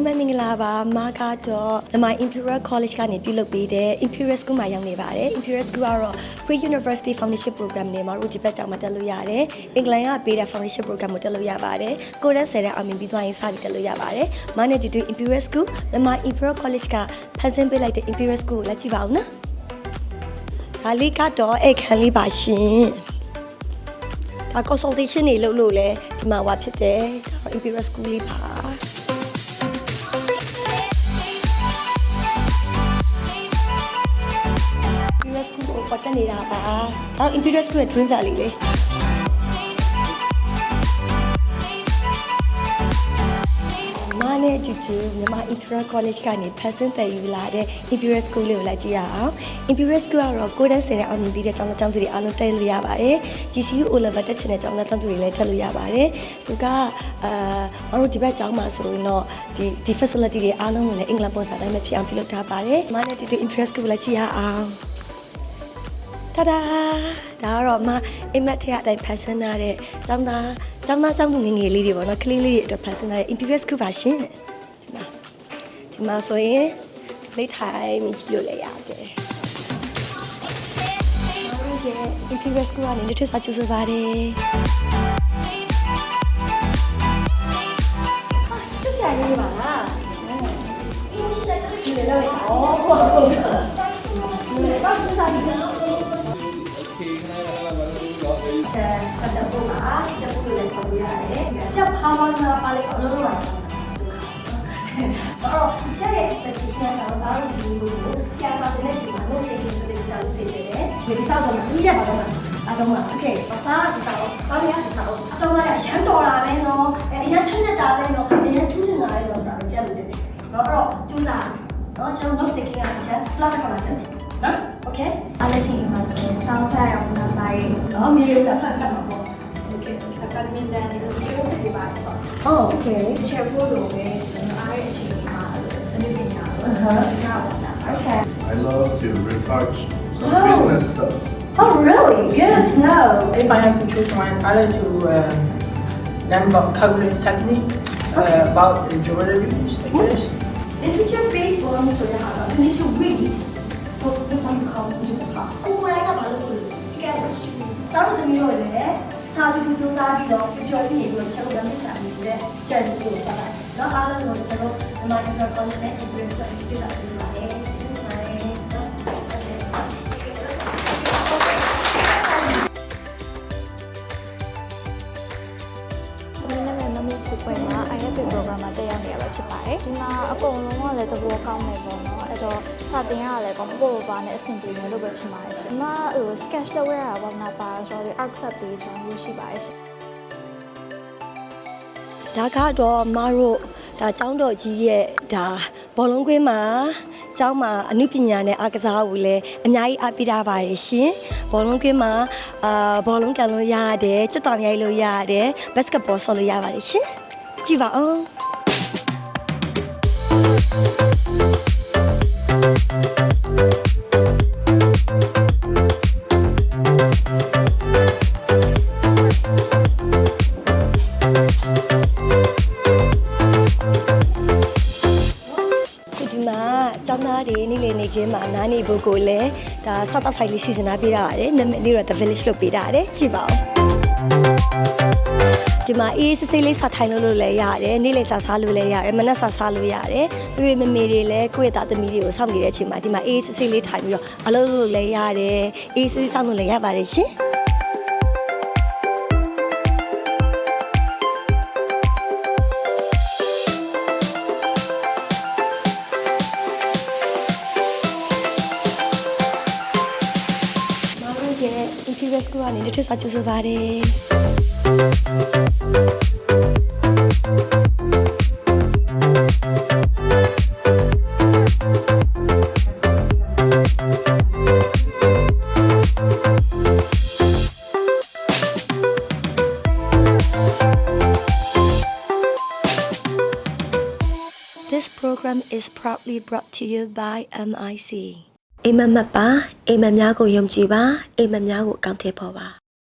္ဂလာပါမာကတော့မြန်မာ Imperial College ကနေပြုလုပ်ပေးတဲ့ Imperial School မှာရောက်နေပါတယ် Imperial School ကတော့ Pre University Foundation Program နဲ့မှာတို့ဒီဘက်ကျောင်းမှာတက်လို့ရတယ်အင်္ဂလန်ကပေးတဲ့ Foundation Program ကိုတက်လို့ရပါတယ်ကိုရက်ဆယ်တဲ့အောင်မြင်ပြီးသွားရင်စပြီးတက်လို့ရပါတယ်မာနဲ့ဒီတူ Imperial School မြန်မာ Imperial College ကဖန်ဆင်းပေးလိုက်တဲ့ Imperial School ကိုလက်ကြည့်ပါဦးနော်ဒါလေးကတော့အဲ့ခန်းလေးပါရှင်ဒါ consultation တွေလုပ်လို့လဲဒီမှာဟွာဖြစ်တယ်ဒါ Imperial School လေးပါ Imperial School ကိုပတ်သက်နေတာပါ။အော် Imperial School ရဲ့ Dream Valley လေ။မာနဲ့တူတူမြန်မာ Imperial College ကနေဖန်ဆင်းတည်ယူလာတဲ့ Imperial School လေးကိုလိုက်ကြည့်ရအောင်။ Imperial School ကတော့ကိုယ်တန်းဆယ်တဲ့အောင်မြင်ပြီးတဲ့ကျောင်းသားကျောင်းသူတွေအားလုံးတက်လို့ရပါတယ်။ GCU O level တက်ချင်တဲ့ကျောင်းသားကျောင်းသူတွေလည်းတက်လို့ရပါတယ်။သူကအာမတို့ဒီဘက်ကျောင်းမှာဆိုရင်တော့ဒီဒီ facility တွေအားလုံးကိုလည်းအင်္ဂလန်ပုံစံတိုင်းပဲဖြစ်အောင်ပြုလုပ်ထားပါတယ်။မာနဲ့တူတူ Imperial School ကိုလိုက်ကြည့်ရအောင်။ တာဒါဒါကတော့မအိမ်မက်ထက်အတိုင်းဖန်ဆင်းထားတဲ့ចောင်းသားចောင်းသားចောင်းသူငယ်ငယ်လေးတွေပေါ့နော်ကလေးလေးတွေအတွက်ဖန်ဆင်းထားတဲ့ Imperial School ပါရှင်ဒီမှာဒီမှာဆိုရင်လေးထိုင်မြင်ကြည့်လို့လည်းရတယ်ဟုတ်ကဲ့ Imperial School ကနေနေ့ထပ်စာချူစပါတယ်ဆက်ဆံရေးပါလားအင်းရှိတဲ့တူလေလို့ဩဟုတ်ဟုတ်ဟုတ် ချက်ဖားပါးနာပါလေအလုံးလုံးပါ။အော်ဆက်ရဲ့ expectation ကတော့ဒါတို့ဒီလိုကိုဆရာပါတဲ့ချိန်မှာလုပ်နေကြတဲ့ဆရာဦးစေတယ်။ဒီစောက်တော့ပြီးရပါတော့မှာ။အတော့မှာ okay ။ဘာသာဒီစောက်ဘာလို့ရဒီစောက်အတော့မှာရမ်းတော်လာပဲနော်။အဲအရင်ထက်နေတာပဲနော်။အရင်ထူးနေတာပဲနော်ဆိုတာချက်လို့ချက်တယ်။နော်အဲ့တော့ကျူးစားနော်ကျွန်တော် note taking ကချက် class ခေါ်လာစမယ်။နော် okay အားလည်းချိန်မှာဆိုရင်စောင်းဖတ်အောင်နာပါတယ်။နော်မြေရတာဖတ်ဖတ်မှာ ပေါ့။ okay အကဒမီတန်ဒီလိုမျိုးဖြစ်ပါတော့ Oh, okay. ချက်ဖို့လိုပဲကျွန်တော်အားရဲ့အချိန်မှာအနည်းပညာကို Uh-huh. စပါတာ Okay. I love to research some Oh. business stuff. Oh, really? Good to know. If I have to choose one, I like to uh, learn about calculating technique, uh, about the jewelry, I guess. Literature based on ဆိုတာဟာ literature read for the one come to the class. ကိုယ်ကဘာလို့လဲ။ scan တောင်းတဲ့မျိုးလည်း စာတူတူစူးစမ်းပြီးတော့ပြောပြပြီးတော့ချက်လို့လည်းချာပြီးဆိုတဲ့ချက်ကိုစတာ။တော့အားလုံးကိုကျွန်တော်ဒီမှာ inter concept interest ကိုပြတာပြပါတယ်။ မှာတက်ရောက်နေရပါဖြစ်ပါတယ်။ဒီမှာအကုန်လုံးကလည်းသဘောကောင်းနေပေါ့နော်။အဲ့တော့စာသင်ရတာလည်းကောင်းပို့ပါနဲ့အဆင်ပြေမယ်လို့ပဲထင်ပါတယ်ရှင်။ဒီမှာဟို sketch လုပ်ရတာပေါ့နော်ပါဆိုတော့ art club တွေကျွန်တော်ရှိပါတယ်ရှင်။ဒါကတော့မတို့ဒါကျောင်းတော်ကြီးရဲ့ဒါဘောလုံးကွင်းမှာကျောင်းမှာအမှုပညာနဲ့အားကစားကိုလည်းအများကြီးအားပေးထားပါတယ်ရှင်ဘောလုံးကွင်းမှာအာဘောလုံးကန်လို့ရတယ်ကျွတ်တော်ရိုက်လို့ရတယ်ဘတ်စကတ်ဘောဆော့လို့ရပါတယ်ရှင်ကြည့်ပါအောင် ဒီဒီမှာကျောင်းသားတွေနေ့လည်နေခင်းမှာနားနေဖို့ကိုလည်းဒါဆောက်တော့ဆိုင်လေးစီစဉ်ထားပေးတာပါတယ်နာမည်လေးတော့ The Village လို့ပေးတာရတယ်ကြည့်ပါဦး ဒီမှာအေးစစ်စစ်လေးစားထိုင်လို့လို့လည်းရတယ်နေ့လည်စားစားလို့လည်းရတယ်မနက်စားစားလို့ရတယ်ပြပြမမေတွေလည်းကိုယ့်ရဲ့သားသမီးတွေကိုစောင့်နေတဲ့အချိန်မှာဒီမှာအေးစစ်စစ်လေးထိုင်ပြီးတော့အလုပ်လုပ်လို့လည်းရတယ်အေးစစ်စစ်စောင့်လို့လည်းရပါတယ်ရှင်မတို့ရဲ့ Imperial School ကနေလက်ထပ်စာချူစပါတယ် This program is proudly brought to you by MIC အိမ်မက်မက်ပါအိမ်မက်များကိုယုံကြည်ပါအိမ်မက်များကိုအကောင့်ထဲပေါ်ပါ